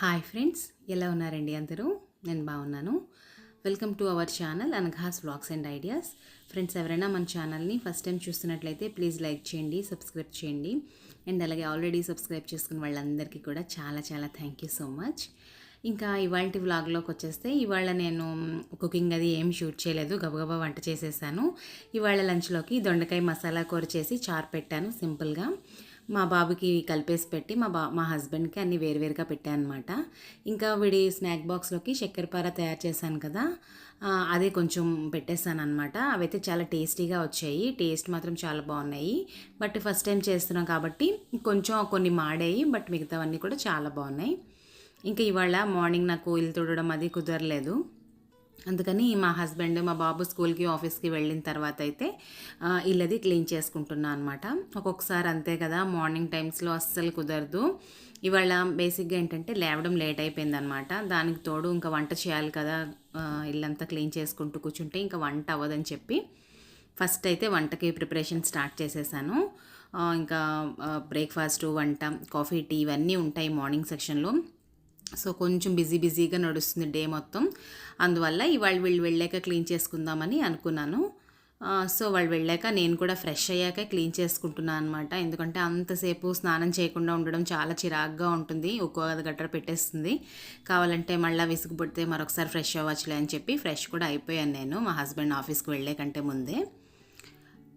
Hi friends ఎలా ఉన్నారండి అందరూ? నేను బాగున్నాను. Welcome to our channel Anagha's vlogs and ideas friends ఎవరైనా మన ఛానల్ని ఫస్ట్ టైం చూస్తున్నట్లయితే ప్లీజ్ లైక్ చేయండి సబ్స్క్రైబ్ చేయండి. అండ్ అలాగే ఆల్రెడీ సబ్స్క్రైబ్ చేసుకున్న వాళ్ళందరికీ కూడా చాలా చాలా థ్యాంక్ యూ సో మచ్ ఇంకా ఇవాళ వ్లాగ్లోకి వచ్చేస్తే ఇవాళ నేను కుకింగ్ అది ఏం షూట్ చేయలేదు గబగబా వంట చేసేసాను. ఇవాళ లంచ్లోకి దొండకాయ మసాలా కూర చేసి చారు పెట్టాను సింపుల్గా మా బాబుకి కలిపేసి పెట్టి మా బా మా హస్బెండ్కి అన్నీ వేరువేరుగా పెట్టాను అనమాట ఇంకా వీడి స్నాక్ బాక్స్లోకి చక్కెరపార తయారు చేశాను కదా అదే కొంచెం పెట్టేశాను అనమాట అవైతే చాలా టేస్టీగా వచ్చాయి. టేస్ట్ మాత్రం చాలా బాగున్నాయి. బట్ ఫస్ట్ టైం చేస్తున్నాం కాబట్టి కొంచెం కొన్ని మాడాయి బట్ మిగతావన్నీ కూడా చాలా బాగున్నాయి. ఇంకా ఇవాళ మార్నింగ్ నాకు ఇల్లు తుడడం అది కుదరలేదు. అందుకని మా హస్బెండ్ మా బాబు స్కూల్కి ఆఫీస్కి వెళ్ళిన తర్వాత అయితే ఇల్లది క్లీన్ చేసుకుంటున్నా అనమాట ఒక్కొక్కసారి అంతే కదా మార్నింగ్ టైమ్స్లో అస్సలు కుదరదు. ఇవాళ బేసిక్గా ఏంటంటే లేవడం లేట్ అయిపోయిందనమాట దానికి తోడు ఇంకా వంట చేయాలి కదా ఇల్లంతా క్లీన్ చేసుకుంటూ కూర్చుంటే ఇంకా వంట అవ్వదని చెప్పి ఫస్ట్ అయితే వంటకి ప్రిపరేషన్ స్టార్ట్ చేసేసాను. ఇంకా బ్రేక్ఫాస్ట్ వంట కాఫీ టీ ఇవన్నీ ఉంటాయి మార్నింగ్ సెక్షన్లో. సో కొంచెం బిజీ బిజీగా నడుస్తుంది డే మొత్తం. అందువల్ల ఇవాళ వీళ్ళు వెళ్ళాక క్లీన్ చేసుకుందామని అనుకున్నాను. సో వాళ్ళు వెళ్ళాక నేను కూడా ఫ్రెష్ అయ్యాక క్లీన్ చేసుకుంటున్నాను అనమాట ఎందుకంటే అంతసేపు స్నానం చేయకుండా ఉండడం చాలా చిరాగ్గా ఉంటుంది. ఒక్కో గట్ర పెట్టేస్తుంది. కావాలంటే మళ్ళీ విసుగుపడితే మరొకసారి ఫ్రెష్ అవ్వచ్చులే అని చెప్పి ఫ్రెష్ కూడా అయిపోయాను నేను. మా హస్బెండ్ ఆఫీస్కి వెళ్ళే కంటే ముందే.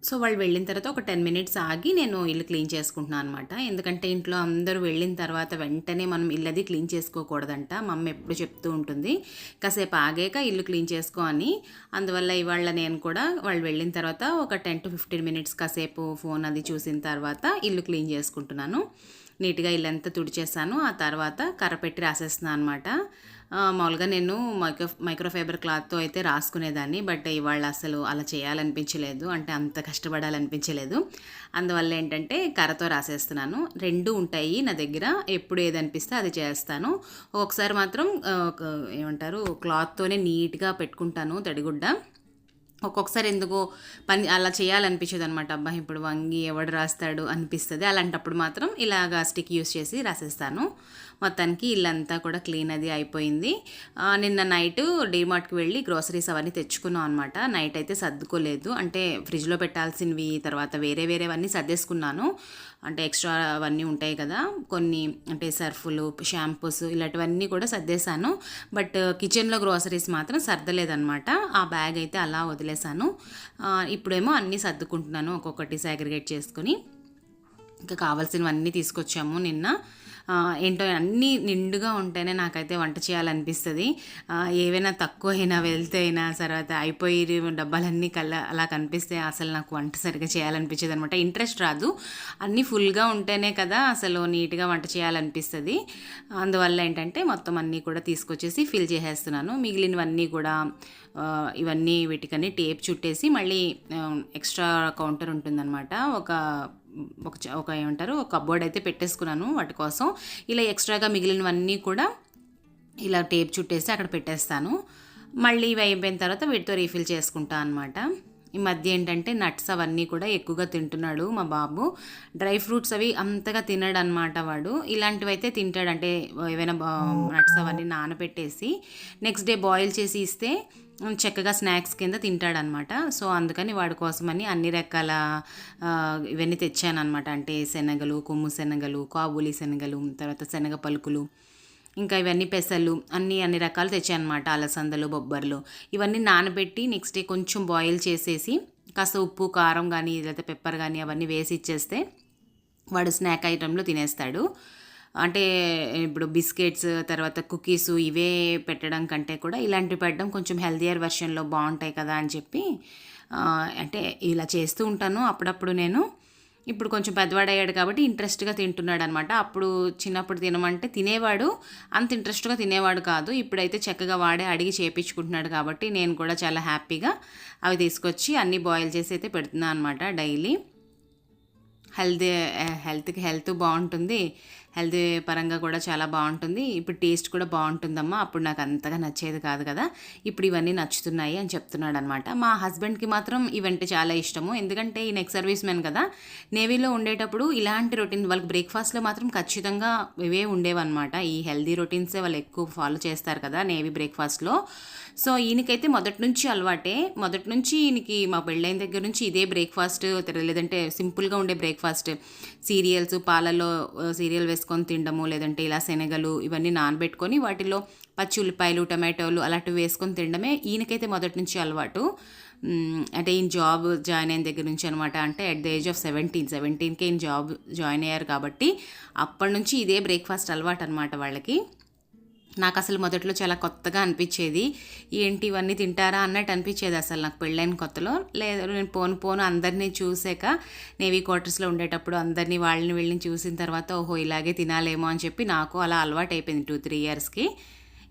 సో వాళ్ళు వెళ్ళిన తర్వాత ఒక టెన్ మినిట్స్ ఆగి నేను ఇల్లు క్లీన్ చేసుకుంటున్నాను అనమాట ఎందుకంటే ఇంట్లో అందరూ వెళ్ళిన తర్వాత వెంటనే మనం ఇల్లది క్లీన్ చేసుకోకూడదంట. మమ్మ ఎప్పుడు చెప్తూ ఉంటుంది కాసేపు ఆగాక ఇల్లు క్లీన్ చేసుకో అని. అందువల్ల ఇవాళ నేను కూడా వాళ్ళు వెళ్ళిన తర్వాత ఒక టెన్ టు ఫిఫ్టీన్ మినిట్స్ కాసేపు ఫోన్ అది చూసిన తర్వాత ఇల్లు క్లీన్ చేసుకుంటున్నాను. నీట్గా ఇల్లంతా తుడిచేసాను. ఆ తర్వాత కర్ర పెట్టి రాసేస్తున్నాను అనమాట మామూలుగా నేను మైక్రో మైక్రోఫైబర్ క్లాత్తో అయితే రాసుకునేదాన్ని బట్ ఇవాళ అసలు అలా చేయాలనిపించలేదు అంటే అంత కష్టపడాలనిపించలేదు. అందువల్ల ఏంటంటే కర్రతో రాసేస్తున్నాను. రెండు ఉంటాయి నా దగ్గర ఎప్పుడు ఏది అనిపిస్తే అది చేస్తాను. ఒకసారి మాత్రం ఒక ఏమంటారు క్లాత్తోనే నీట్గా పెట్టుకుంటాను తడిగుడ్డ. ఒక్కొక్కసారి ఎందుకో పని అలా చేయాలనిపించదు అనమాట అబ్బా ఇప్పుడు వంగి ఎవడు రాస్తాడు అనిపిస్తుంది. అలాంటప్పుడు మాత్రం ఇలాగా స్టిక్ యూస్ చేసి రాసేస్తాను. మొత్తానికి ఇల్లంతా కూడా క్లీన్ అది అయిపోయింది. నిన్న నైట్ డీమార్ట్కి వెళ్ళి గ్రోసరీస్ అవన్నీ తెచ్చుకున్నాం అనమాట నైట్ అయితే సర్దుకోలేదు. అంటే ఫ్రిడ్జ్లో పెట్టాల్సినవి తర్వాత వేరే వేరేవన్నీ సర్దేసుకున్నాను. అంటే ఎక్స్ట్రా అవన్నీ ఉంటాయి కదా. కొన్ని అంటే సర్ఫులు షాంపూస్ ఇలాంటివన్నీ కూడా సర్దేశాను. బట్ కిచెన్లో గ్రోసరీస్ మాత్రం సర్దలేదనమాట ఆ బ్యాగ్ అయితే అలా వదిలేశాను. ఇప్పుడేమో అన్నీ సర్దుకుంటున్నాను ఒక్కొక్కటి సాగ్రిగేట్ చేసుకుని. ఇంకా కావాల్సినవన్నీ తీసుకొచ్చాము నిన్న. ఏంటో అన్నీ నిండుగా ఉంటేనే నాకైతే వంట చేయాలనిపిస్తుంది. ఏవైనా తక్కువ అయినా వెళ్తే అయినా తర్వాత అయిపోయి డబ్బాలన్నీ కల్లా అలా కనిపిస్తే అసలు నాకు వంట సరిగ్గా చేయాలనిపించేది అనమాట ఇంట్రెస్ట్ రాదు. అన్నీ ఫుల్గా ఉంటేనే కదా అసలు నీట్గా వంట చేయాలనిపిస్తుంది. అందువల్ల ఏంటంటే మొత్తం అన్నీ కూడా తీసుకొచ్చేసి ఫిల్ చేసేస్తున్నాను. మిగిలినవన్నీ కూడా ఇవన్నీ వీటికని టేప్ చుట్టేసి మళ్ళీ ఎక్స్ట్రా కౌంటర్ ఉంటుందన్నమాట. ఒక ఒక ఒక ఏమంటారు ఒక కబోర్డ్ అయితే పెట్టేసుకున్నాను వాటి కోసం. ఇలా ఎక్స్ట్రాగా మిగిలినవన్నీ కూడా ఇలా టేప్ చుట్టేసి అక్కడ పెట్టేస్తాను. మళ్ళీ ఇవి అయిపోయిన తర్వాత వీటితో రీఫిల్ చేసుకుంటా అనమాట ఈ మధ్య ఏంటంటే నట్స్ అవన్నీ కూడా ఎక్కువగా తింటున్నాడు మా బాబు. డ్రై ఫ్రూట్స్ అవి అంతగా తినడు అనమాట వాడు. ఇలాంటివి అయితే తింటాడు అంటే ఏవైనా నట్స్ అవన్నీ నానబెట్టేసి నెక్స్ట్ డే బాయిల్ చేసి ఇస్తే చక్కగా స్నాక్స్ కింద తింటాడనమాట. సో అందుకని వాడి కోసమని అన్ని రకాల ఇవన్నీ ఇవన్నీ తెచ్చానమాట అంటే శనగలు కొమ్ము శనగలు కాబూలి శనగలు తర్వాత శనగ పలుకులు ఇంకా ఇవన్నీ పెసలు అన్నీ అన్ని రకాలు తెచ్చానమాట అలసందలు బొబ్బర్లు. ఇవన్నీ నానబెట్టి నెక్స్ట్ డే కొంచెం బాయిల్ చేసేసి కాస్త ఉప్పు కారం కానీ లేకపోతే పెప్పర్ కానీ అవన్నీ వేసి ఇచ్చేస్తే వాడు స్నాక్ ఐటెంలో తినేస్తాడు. అంటే ఇప్పుడు బిస్కెట్స్ తర్వాత కుకీస్ ఇవే పెట్టడం కంటే కూడా ఇలాంటివి పెట్టడం కొంచెం హెల్దియర్ వెర్షన్లో బాగుంటాయి కదా అని చెప్పి అంటే ఇలా చేస్తూ ఉంటాను. అప్పుడప్పుడు నేను ఇప్పుడు కొంచెం పెద్దవాడయ్యాడు కాబట్టి ఇంట్రెస్ట్గా తింటున్నాడు అనమాట అప్పుడు చిన్నప్పుడు తినమంటే తినేవాడు అంత ఇంట్రెస్ట్గా తినేవాడు కాదు. ఇప్పుడైతే చక్కగా వాడే అడిగి చేపించుకుంటున్నాడు కాబట్టి నేను కూడా చాలా హ్యాపీగా అవి తీసుకొచ్చి అన్నీ బాయిల్ చేసి అయితే పెడుతున్నాను అనమాట డైలీ. హెల్దీ హెల్త్కి హెల్త్ బాగుంటుంది. హెల్తీ పరంగా కూడా చాలా బాగుంటుంది. ఇప్పుడు టేస్ట్ కూడా బాగుంటుందమ్మా. అప్పుడు నాకు అంతగా నచ్చేది కాదు కదా. ఇప్పుడు ఇవన్నీ నచ్చుతున్నాయి అని చెప్తున్నాడు అనమాట మా హస్బెండ్కి మాత్రం ఇవంటే చాలా ఇష్టము. ఎందుకంటే ఈ నెక్స్ట్ సర్వీస్ మ్యాన్ కదా. నేవీలో ఉండేటప్పుడు ఇలాంటి రొటీన్ వాళ్ళకి బ్రేక్ఫాస్ట్లో మాత్రం ఖచ్చితంగా ఇవే ఉండేవన్నమాట. ఈ హెల్దీ రొటీన్సే వాళ్ళు ఎక్కువ ఫాలో చేస్తారు కదా నేవీ బ్రేక్ఫాస్ట్లో. సో ఈయనకైతే మొదటి నుంచి అలవాటే. మొదటి నుంచి ఈయనకి మా పెళ్ళైన దగ్గర నుంచి ఇదే బ్రేక్ఫాస్ట్ లేదంటే సింపుల్గా ఉండే బ్రేక్ఫాస్ట్. సీరియల్స్ పాలలో సీరియల్ వేసుకొని తినడము లేదంటే ఇలా శనగలు ఇవన్నీ నానబెట్టుకొని వాటిలో పచ్చి ఉల్లిపాయలు టమాటోలు అలాంటివి వేసుకొని తినడమే ఈయనకైతే మొదటి నుంచి అలవాటు. అంటే ఈయన జాబ్ జాయిన్ అయిన దగ్గర నుంచి అనమాట అంటే at the age of seventeen సెవెంటీన్కే ఈయన జాబ్ జాయిన్ అయ్యారు కాబట్టి అప్పటి నుంచి ఇదే బ్రేక్ఫాస్ట్ అలవాటు అనమాట వాళ్ళకి. నాకు అసలు మొదట్లో చాలా కొత్తగా అనిపించేది ఏంటి ఇవన్నీ తింటారా? అన్నట్టు అనిపించేది అసలు నాకు పెళ్ళైన కొత్తలో. లేదు నేను పోను పోను అందరినీ చూసాక నేవీ క్వార్టర్స్లో ఉండేటప్పుడు అందరినీ వాళ్ళని వీళ్ళని చూసిన తర్వాత ఓహో ఇలాగే తినాలేమో అని చెప్పి నాకు అలా అలవాటు అయిపోయింది టూ త్రీ ఇయర్స్కి.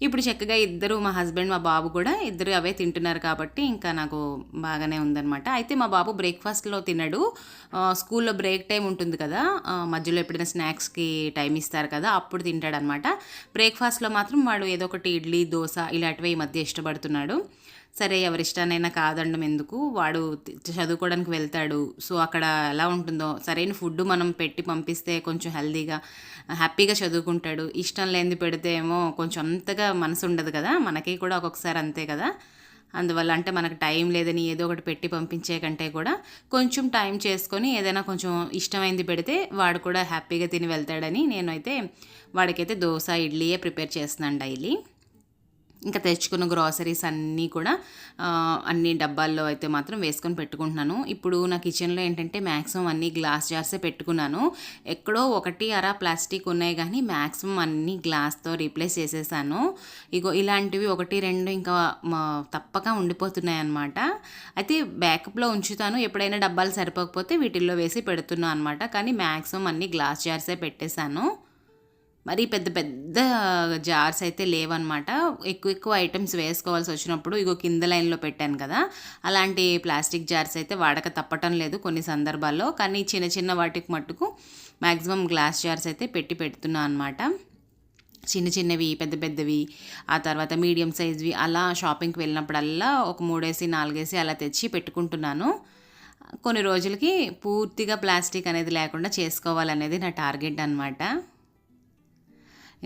ఇప్పుడు చక్కగా ఇద్దరు మా హస్బెండ్ మా బాబు కూడా ఇద్దరు అవే తింటున్నారు కాబట్టి ఇంకా నాకు బాగానే ఉందన్నమాట. అయితే మా బాబు బ్రేక్ఫాస్ట్లో తినడు. స్కూల్లో బ్రేక్ టైం ఉంటుంది కదా మధ్యలో ఎప్పుడైనా స్నాక్స్కి టైం ఇస్తారు కదా అప్పుడు తింటాడనమాట బ్రేక్ఫాస్ట్లో మాత్రం వాడు ఏదో ఒకటి ఇడ్లీ దోశ ఇలాంటివి ఈ మధ్య ఇష్టపడుతున్నాడు. సరే ఎవరిష్టానైనా కాదండం ఎందుకు? వాడు చదువుకోవడానికి వెళ్తాడు. సో అక్కడ ఎలా ఉంటుందో సరైన ఫుడ్ మనం పెట్టి పంపిస్తే కొంచెం హెల్దీగా హ్యాపీగా చదువుకుంటాడు. ఇష్టం లేనిది పెడితే ఏమో కొంచెం అంతగా మనసు ఉండదు కదా? మనకి కూడా ఒక్కొక్కసారి అంతే కదా? అందువల్ల అంటే మనకు టైం లేదని ఏదో ఒకటి పెట్టి పంపించే కంటే కూడా కొంచెం టైం చేసుకొని ఏదైనా కొంచెం ఇష్టమైంది పెడితే వాడు కూడా హ్యాపీగా తిని వెళ్తాడని నేనైతే వాడికైతే దోశ ఇడ్లీయే ప్రిపేర్ చేస్తున్నాను డైలీ. ఇంకా తెచ్చుకున్న గ్రాసరీస్ అన్నీ కూడా అన్ని డబ్బాల్లో అయితే మాత్రం వేసుకొని పెట్టుకుంటున్నాను. ఇప్పుడు నా కిచెన్లో ఏంటంటే మ్యాక్సిమం అన్ని గ్లాస్ జార్సే పెట్టుకున్నాను. ఎక్కడో ఒకటి అర ప్లాస్టిక్ ఉన్నాయి కానీ మ్యాక్సిమం అన్ని గ్లాస్తో రీప్లేస్ చేసేసాను. ఇగో ఇలాంటివి ఒకటి రెండు ఇంకా మా- తప్పక ఉండిపోతున్నాయి అన్నమాట అయితే బ్యాకప్లో ఉంచుతాను. ఎప్పుడైనా డబ్బాలు సరిపోకపోతే వీటిల్లో వేసి పెడుతున్నాను అనమాట కానీ మ్యాక్సిమం అన్ని గ్లాస్ జార్సే పెట్టేశాను. మరి పెద్ద పెద్ద జార్స్ అయితే లేవన్నమాట. ఎక్కువ ఎక్కువ ఐటమ్స్ వేసుకోవాల్సి వచ్చినప్పుడు ఇగో కింద లైన్లో పెట్టాను కదా అలాంటి ప్లాస్టిక్ జార్స్ అయితే వాడక తప్పటం లేదు కొన్ని సందర్భాల్లో. కానీ చిన్న చిన్న వాటికి మట్టుకు మ్యాక్సిమం గ్లాస్ జార్స్ అయితే పెట్టి పెడుతున్నాను అనమాట చిన్న చిన్నవి పెద్ద పెద్దవి ఆ తర్వాత మీడియం సైజ్వి అలా షాపింగ్కి వెళ్ళినప్పుడల్లా ఒక మూడేసి నాలుగేసి అలా తెచ్చి పెట్టుకుంటున్నాను. కొన్ని రోజులకి పూర్తిగా ప్లాస్టిక్ అనేది లేకుండా చేసుకోవాలనేది నా టార్గెట్ అనమాట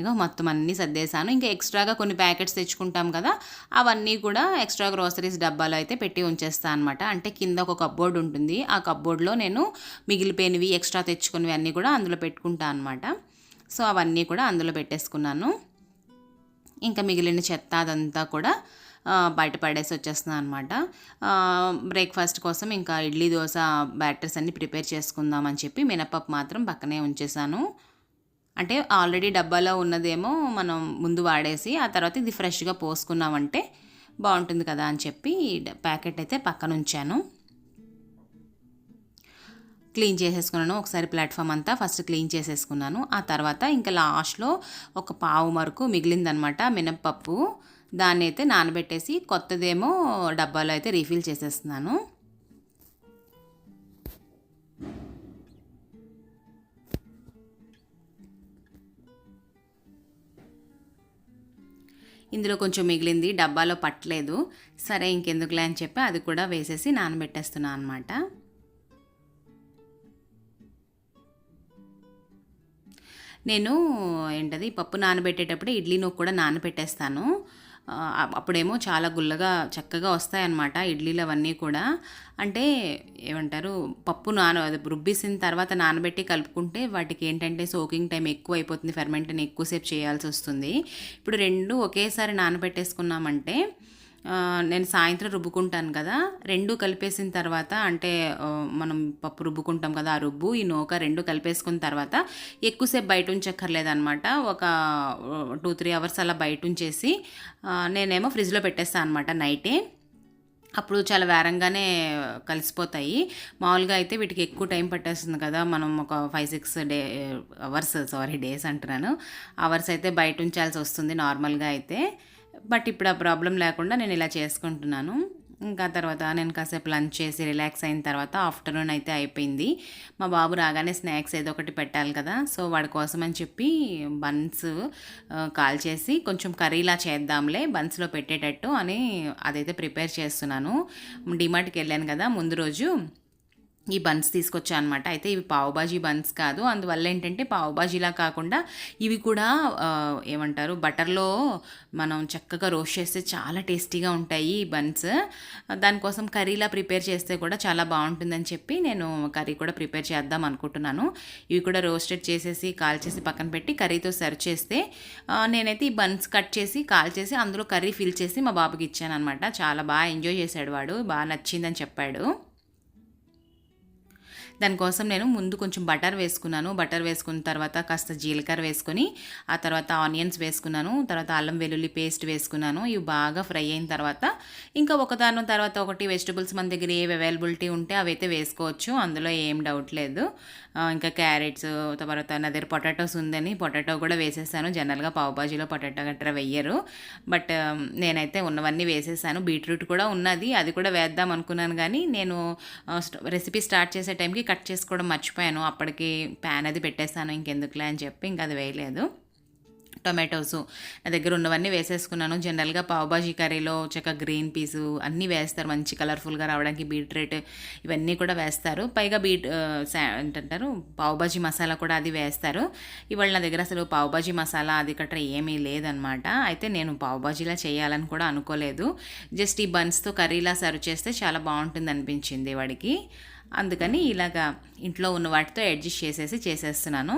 ఇగో మొత్తం అన్నీ సర్దేశాను. ఇంకా ఎక్స్ట్రాగా కొన్ని ప్యాకెట్స్ తెచ్చుకుంటాం కదా అవన్నీ కూడా ఎక్స్ట్రా గ్రోసరీస్ డబ్బాలో అయితే పెట్టి ఉంచేస్తాను అనమాట అంటే కింద ఒక కప్బోర్డ్ ఉంటుంది. ఆ కప్బోర్డ్లో నేను మిగిలిపోయినవి ఎక్స్ట్రా తెచ్చుకున్నవి అన్నీ కూడా అందులో పెట్టుకుంటాను అనమాట సో అవన్నీ కూడా అందులో పెట్టేసుకున్నాను. ఇంకా మిగిలిన చెత్త అదంతా కూడా బయట పడేసి వచ్చేస్తున్నాను అనమాట బ్రేక్ఫాస్ట్ కోసం ఇంకా ఇడ్లీ దోశ బ్యాటర్స్ అన్ని ప్రిపేర్ చేసుకుందామని చెప్పి మినపప్పు మాత్రం పక్కనే ఉంచేసాను అంటే ఆల్రెడీ డబ్బాలో ఉన్నదేమో మనం ముందు వాడేసి ఆ తర్వాత ఇది ఫ్రెష్గా పోసుకున్నామంటే బాగుంటుంది కదా అని చెప్పి ప్యాకెట్ అయితే పక్కన ఉంచాను క్లీన్ చేసేసుకున్నాను. ఒకసారి ప్లాట్ఫామ్ అంతా ఫస్ట్ క్లీన్ చేసేసుకున్నాను. ఆ తర్వాత ఇంకా లాస్ట్లో ఒక పావు వరకు మిగిలిందనమాట మినప్పప్పు. దాన్ని అయితే నానబెట్టేసి కొత్తదేమో డబ్బాలో అయితే రీఫిల్ చేసేస్తున్నాను. ఇందులో కొంచెం మిగిలింది డబ్బాలో పట్టలేదు. సరే ఇంకెందుకులే అని చెప్పి అది కూడా వేసేసి నానబెట్టేస్తున్నాను అనమాట నేను ఏంటది పప్పు నానబెట్టేటప్పుడు ఇడ్లీ నూక కూడా నానబెట్టేస్తాను. అప్పుడేమో చాలా గుల్లగా చక్కగా వస్తాయన్నమాట ఇడ్లీలు అవన్నీ కూడా. అంటే ఏమంటారు పప్పు నాన అది తర్వాత నానబెట్టి కలుపుకుంటే వాటికి ఏంటంటే సోకింగ్ టైం ఎక్కువ అయిపోతుంది ఫెర్మెంట్ని ఎక్కువసేపు చేయాల్సి వస్తుంది ఇప్పుడు రెండు ఒకేసారి నానబెట్టేసుకున్నామంటే నేను సాయంత్రం రుబ్బుకుంటాను కదా రెండు కలిపేసిన తర్వాత అంటే మనం పప్పు రుబ్బుకుంటాం కదా ఆ రుబ్బు ఈ నూక రెండు కలిపేసుకున్న తర్వాత ఎక్కువసేపు బయట ఉంచక్కర్లేదనమాట ఒక టూ త్రీ అవర్స్ అలా బయట ఉంచేసి నేనేమో ఫ్రిడ్జ్లో పెట్టేస్తాను అనమాట నైటే. అప్పుడు చాలా వేరంగానే కలిసిపోతాయి. మామూలుగా అయితే వీటికి ఎక్కువ టైం పట్టేస్తుంది కదా మనం ఒక five six day hours sorry days అంటున్నాను. అవర్స్ అయితే బయట ఉంచాల్సి వస్తుంది నార్మల్గా అయితే. బట్ ఇప్పుడు ఆ ప్రాబ్లం లేకుండా నేను ఇలా చేసుకుంటున్నాను. ఇంకా తర్వాత నేను కాసేపు లంచ్ చేసి రిలాక్స్ అయిన తర్వాత ఆఫ్టర్నూన్ అయితే అయిపోయింది. మా బాబు రాగానే స్నాక్స్ ఏదో ఒకటి పెట్టాలి కదా సో వాడి కోసం అని చెప్పి బన్స్ కాల్ చేసి కొంచెం కర్రీలా చేద్దాంలే బన్స్లో పెట్టేటట్టు అని అదైతే ప్రిపేర్ చేస్తున్నాను. డిమార్ట్కి వెళ్ళాను కదా ముందు రోజు. ఈ బన్స్ తీసుకొచ్చా అనమాట అయితే ఇవి పావుబాజీ బన్స్ కాదు. అందువల్ల ఏంటంటే పావుబాజీలా కాకుండా ఇవి కూడా ఏమంటారు బటర్లో మనం చక్కగా రోస్ట్ చేస్తే చాలా టేస్టీగా ఉంటాయి ఈ బన్స్ దానికోసం కర్రీలా ప్రిపేర్ చేస్తే కూడా చాలా బాగుంటుందని చెప్పి నేను కర్రీ కూడా ప్రిపేర్ చేద్దాం అనుకుంటున్నాను. ఇవి కూడా రోస్టెడ్ చేసేసి కాల్ చేసి పక్కన పెట్టి కర్రీతో సర్వ్ చేస్తే నేనైతే ఈ బన్స్ కట్ చేసి కాల్ చేసి అందులో కర్రీ ఫిల్ చేసి మా బాబుకి ఇచ్చాను అనమాట చాలా బాగా ఎంజాయ్ చేశాడు వాడు. బాగా నచ్చిందని చెప్పాడు. దానికోసం నేను ముందు కొంచెం బటర్ వేసుకున్నాను. బటర్ వేసుకున్న తర్వాత కాస్త జీలకర్ర వేసుకొని ఆ తర్వాత ఆనియన్స్ వేసుకున్నాను. తర్వాత అల్లం వెల్లుల్లి పేస్ట్ వేసుకున్నాను. ఇవి బాగా ఫ్రై అయిన తర్వాత ఇంకా ఒకదాని తర్వాత ఒకటి వెజిటబుల్స్ మన దగ్గర ఏవి అవైలబిలిటీ ఉంటే అవి అయితే వేసుకోవచ్చు. అందులో ఏం డౌట్ లేదు. ఇంకా క్యారెట్స్ తర్వాత నా దగ్గర పొటాటోస్ ఉందని పొటాటో కూడా వేసేసాను. జనరల్గా పావుబాజీలో పొటాటో గట్రా వెయ్యరు. బట్ నేనైతే ఉన్నవన్నీ వేసేసాను. బీట్రూట్ కూడా ఉన్నది. అది కూడా వేద్దాం అనుకున్నాను కానీ నేను రెసిపీ స్టార్ట్ చేసే టైంకి కట్ చేసుకోవడం మర్చిపోయాను. అప్పటికి ప్యాన్ అది పెట్టేశాను ఇంకెందుకులే అని చెప్పి ఇంకా అది వేయలేదు. టొమాటోస్ నా దగ్గర ఉన్నవన్నీ వేసేసుకున్నాను. జనరల్గా పావుబాజీ కర్రీలో చక్క గ్రీన్ పీసు అన్నీ వేస్తారు. మంచి కలర్ఫుల్గా రావడానికి బీట్రూట్ ఇవన్నీ కూడా వేస్తారు. పైగా బీట్ ఏంటంటారు? పావుబాజీ మసాలా కూడా అది వేస్తారు. ఇవాళ నా దగ్గర అసలు పావుబాజీ మసాలా అది కట్ట ఏమీ లేదనమాట అయితే నేను పావుబాజీలా చేయాలని కూడా అనుకోలేదు. జస్ట్ ఈ బన్స్తో కర్రీలా సర్వ్ చేస్తే చాలా బాగుంటుంది అనిపించింది వాడికి. అందుకని ఇలాగా ఇంట్లో ఉన్న వాటితో అడ్జస్ట్ చేసేసి చేసేస్తున్నాను.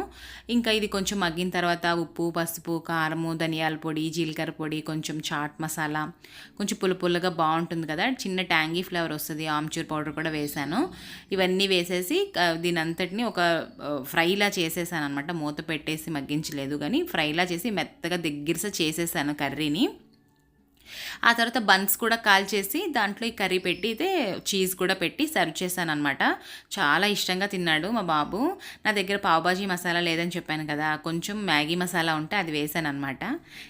ఇంకా ఇది కొంచెం మగ్గిన తర్వాత ఉప్పు పసుపు కారము ధనియాల పొడి జీలకర్ర పొడి కొంచెం చాట్ మసాలా కొంచెం పుల్ల పుల్లగా బాగుంటుంది కదా. చిన్న ట్యాంగీ ఫ్లేవర్ వస్తుంది. ఆమ్చూర్ పౌడర్ కూడా వేసాను ఇవన్నీ వేసేసి దీని అంతటిని ఒక ఫ్రైలా చేసేసాను అనమాట మూత పెట్టేసి మగ్గించలేదు కానీ ఫ్రైలా చేసి మెత్తగా దగ్గరస చేసేసాను కర్రీని. ఆ తర్వాత బన్స్ కూడా కాల్ చేసి దాంట్లో ఈ కర్రీ పెట్టి అయితే చీజ్ కూడా పెట్టి సర్వ్ చేశాను అనమాట చాలా ఇష్టంగా తిన్నాడు మా బాబు. నా దగ్గర పావుబాజీ మసాలా లేదని చెప్పాను కదా కొంచెం మ్యాగీ మసాలా ఉంటే అది వేసాను అనమాట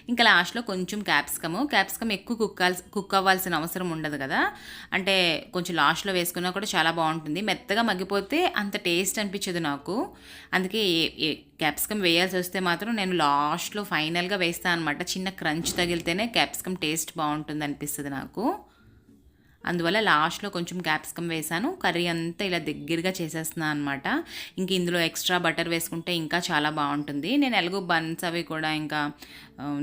ఇంకా లాస్ట్లో కొంచెం క్యాప్సికము. క్యాప్సికమ్ ఎక్కువ కుక్ కుక్ అవ్వాల్సిన అవసరం ఉండదు కదా. అంటే కొంచెం లాస్ట్లో వేసుకున్నా కూడా చాలా బాగుంటుంది. మెత్తగా మగ్గిపోతే అంత టేస్ట్ అనిపించదు నాకు. అందుకే ఏ- ఏ క్యాప్సికమ్ వేయాల్సి వస్తే మాత్రం నేను లాస్ట్లో ఫైనల్గా వేస్తాను అనమాట చిన్న క్రంచ్ తగిలితేనే క్యాప్సికమ్ టేస్ట్ బాగుంటుంది అనిపిస్తుంది నాకు. అందువల్ల లాస్ట్లో కొంచెం క్యాప్సికమ్ వేసాను. కర్రీ అంతా ఇలా దగ్గరగా చేసేస్తున్నాను అనమాట ఇంక ఇందులో ఎక్స్ట్రా బటర్ వేసుకుంటే ఇంకా చాలా బాగుంటుంది. నేను ఎలాగో బన్స్ అవి కూడా ఇంకా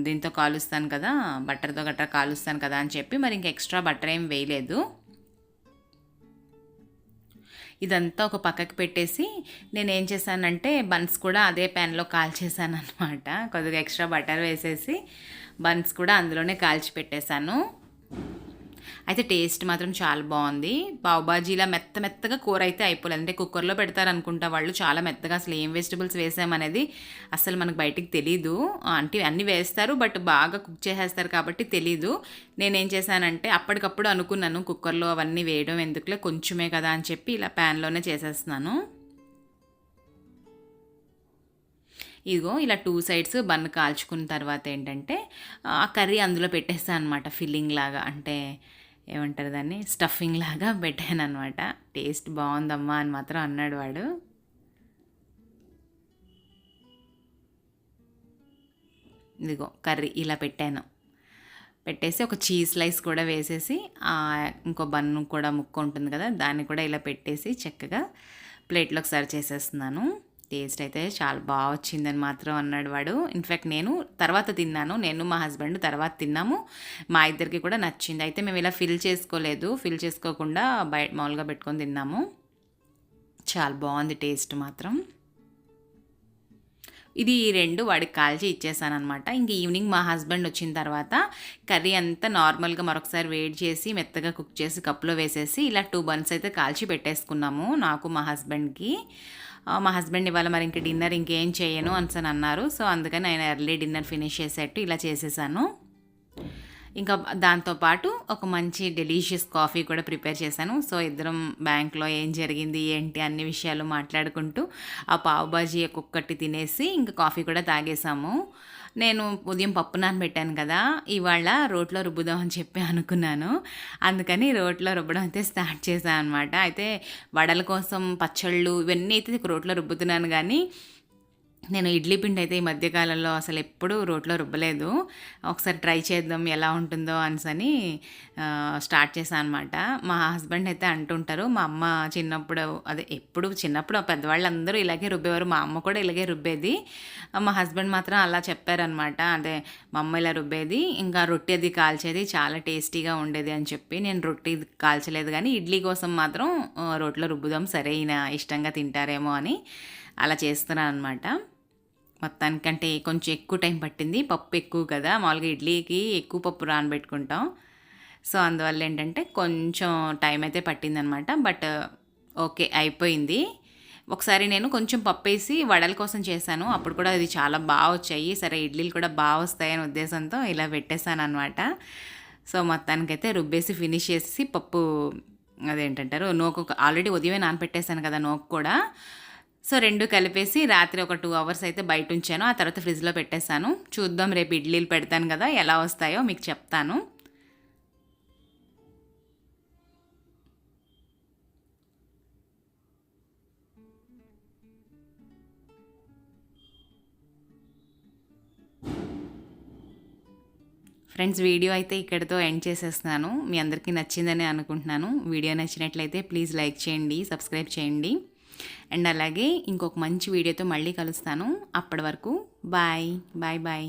దీంతో కాలుస్తాను కదా బటర్తో గట్రా కాలుస్తాను కదా అని చెప్పి మరి ఇంక ఎక్స్ట్రా బటర్ ఏం వేయలేదు. ఇదంతా ఒక పక్కకి పెట్టేసి నేను ఏం చేశానంటే బన్స్ కూడా అదే ప్యాన్లో కాల్చేసాను అనమాట కొద్దిగా ఎక్స్ట్రా బటర్ వేసేసి బన్స్ కూడా అందులోనే కాల్చి పెట్టేశాను. అయితే టేస్ట్ మాత్రం చాలా బాగుంది. పావుబాజీలా మెత్త మెత్తగా కూర అయితే అయిపోలేదు. అంటే కుక్కర్లో పెడతారు అనుకుంటా వాళ్ళు చాలా మెత్తగా అసలు ఏం వెజిటబుల్స్ వేసామనేది అసలు మనకు బయటికి తెలీదు. అంటే అన్నీ వేస్తారు బట్ బాగా కుక్ చేసేస్తారు కాబట్టి తెలీదు. నేనేం చేశానంటే అప్పటికప్పుడు అనుకున్నాను కుక్కర్లో అవన్నీ వేయడం ఎందుకులే కొంచెమే కదా అని చెప్పి ఇలా ప్యాన్లోనే చేసేస్తున్నాను. ఇదిగో ఇలా టూ సైడ్స్ బన్ కాల్చుకున్న తర్వాత ఏంటంటే ఆ కర్రీ అందులో పెట్టేస్తాను అనమాట ఫిల్లింగ్ లాగా. అంటే ఏమంటారు దాన్ని? స్టఫింగ్ లాగా పెట్టాను అనమాట టేస్ట్ బాగుందమ్మా అని మాత్రం అన్నాడు వాడు. ఇదిగో కర్రీ ఇలా పెట్టాను. పెట్టేసి ఒక చీజ్ స్లైస్ కూడా వేసేసి ఇంకో బన్ను కూడా ముక్క ఉంటుంది కదా దాన్ని కూడా ఇలా పెట్టేసి చక్కగా ప్లేట్లోకి సర్వ్ చేసేస్తున్నాను. టేస్ట్ అయితే చాలా బాగా వచ్చిందని మాత్రం అన్నాడు వాడు. ఇన్ఫ్యాక్ట్ నేను తర్వాత తిన్నాను. నేను మా హస్బెండ్ తర్వాత తిన్నాము. మా ఇద్దరికి కూడా నచ్చింది. అయితే మేము ఇలా ఫిల్ చేసుకోలేదు. ఫిల్ చేసుకోకుండా బయట మామూలుగా పెట్టుకొని తిన్నాము. చాలా బాగుంది టేస్ట్ మాత్రం. ఇది ఈ రెండు వాడికి కాల్చి ఇచ్చేసాను అనమాట ఇంక ఈవినింగ్ మా హస్బెండ్ వచ్చిన తర్వాత కర్రీ అంతా నార్మల్గా మరొకసారి వేడి చేసి మెత్తగా కుక్ చేసి కప్లో వేసేసి ఇలా టూ బన్స్ అయితే కాల్చి పెట్టేసుకున్నాము. నాకు మా హస్బెండ్కి. మా హస్బెండ్ ఇవాళ మరి ఇంక డిన్నర్ ఇంకేం చేయను అని అన్నారు. సో అందుకని ఆయన ఎర్లీ డిన్నర్ ఫినిష్ చేసేట్టు ఇలా చేసేసాను. ఇంకా దాంతోపాటు ఒక మంచి డెలీషియస్ కాఫీ కూడా ప్రిపేర్ చేశాను. సో ఇద్దరం బ్యాంక్లో ఏం జరిగింది ఏంటి అన్ని విషయాలు మాట్లాడుకుంటూ ఆ పావుబాజీ ఒక్కొక్కటి తినేసి ఇంకా కాఫీ కూడా తాగేసాము. నేను ఉదయం పప్పు నానబెట్టాను కదా ఇవాళ రోట్లో రుబ్బుదాం అని చెప్పి అనుకున్నాను. అందుకని రోట్లో రుబ్బడం అయితే స్టార్ట్ చేశాను అనమాట అయితే వడల కోసం పచ్చళ్ళు ఇవన్నీ అయితే రోట్లో రుబ్బుతున్నాను కానీ నేను ఇడ్లీ పిండి అయితే ఈ మధ్యకాలంలో అసలు ఎప్పుడూ రోట్లో రుబ్బలేదు. ఒకసారి ట్రై చేద్దాం ఎలా ఉంటుందో అనేసని స్టార్ట్ చేశాను అనమాట మా హస్బెండ్ అయితే అంటుంటారు మా అమ్మ చిన్నప్పుడు అదే ఎప్పుడు చిన్నప్పుడు పెద్దవాళ్ళు అందరూ ఇలాగే రుబ్బేవారు మా అమ్మ కూడా ఇలాగే రుబ్బేది. మా హస్బెండ్ మాత్రం అలా చెప్పారనమాట అదే మా అమ్మ ఇలా రుబ్బేది ఇంకా రొట్టె అది కాల్చేది చాలా టేస్టీగా ఉండేది అని చెప్పి నేను రొట్టె కాల్చలేదు కానీ ఇడ్లీ కోసం మాత్రం రోట్లో రుబ్బుదాం సరే ఈయన ఇష్టంగా తింటారేమో అని అలా చేస్తున్నాను అనమాట మొత్తానికంటే కొంచెం ఎక్కువ టైం పట్టింది. పప్పు ఎక్కువ కదా మామూలుగా ఇడ్లీకి ఎక్కువ పప్పు రానబెట్టుకుంటాం. సో అందువల్ల ఏంటంటే కొంచెం టైం అయితే పట్టిందనమాట. బట్ ఓకే అయిపోయింది. ఒకసారి నేను కొంచెం పప్పు వేసి వడల కోసం చేశాను. అప్పుడు కూడా అది చాలా బాగా వచ్చాయి. సరే ఇడ్లీలు కూడా బాగా వస్తాయనే ఉద్దేశంతో ఇలా పెట్టేశాను అనమాట సో మొత్తానికైతే రుబ్బేసి ఫినిష్ చేసి పప్పు అదేంటంటారు నోకు ఆల్రెడీ ఉదయమే నానపెట్టేశాను కదా నోకు కూడా. సో రెండు కలిపేసి రాత్రి ఒక టూ అవర్స్ అయితే బయట ఉంచాను. ఆ తర్వాత ఫ్రిడ్జ్లో పెట్టేశాను. చూద్దాం రేపు ఇడ్లీలు పెడతాను కదా ఎలా వస్తాయో మీకు చెప్తాను. ఫ్రెండ్స్ వీడియో అయితే ఇక్కడితో ఎండ్ చేసేస్తున్నాను. మీ అందరికీ నచ్చిందని అనుకుంటున్నాను. వీడియో నచ్చినట్లయితే ప్లీజ్ లైక్ చేయండి సబ్స్క్రైబ్ చేయండి. అండ్ అలాగే ఇంకొక మంచి వీడియోతో మళ్ళీ కలుస్తాను. అప్పటి వరకు బాయ్ బాయ్ బాయ్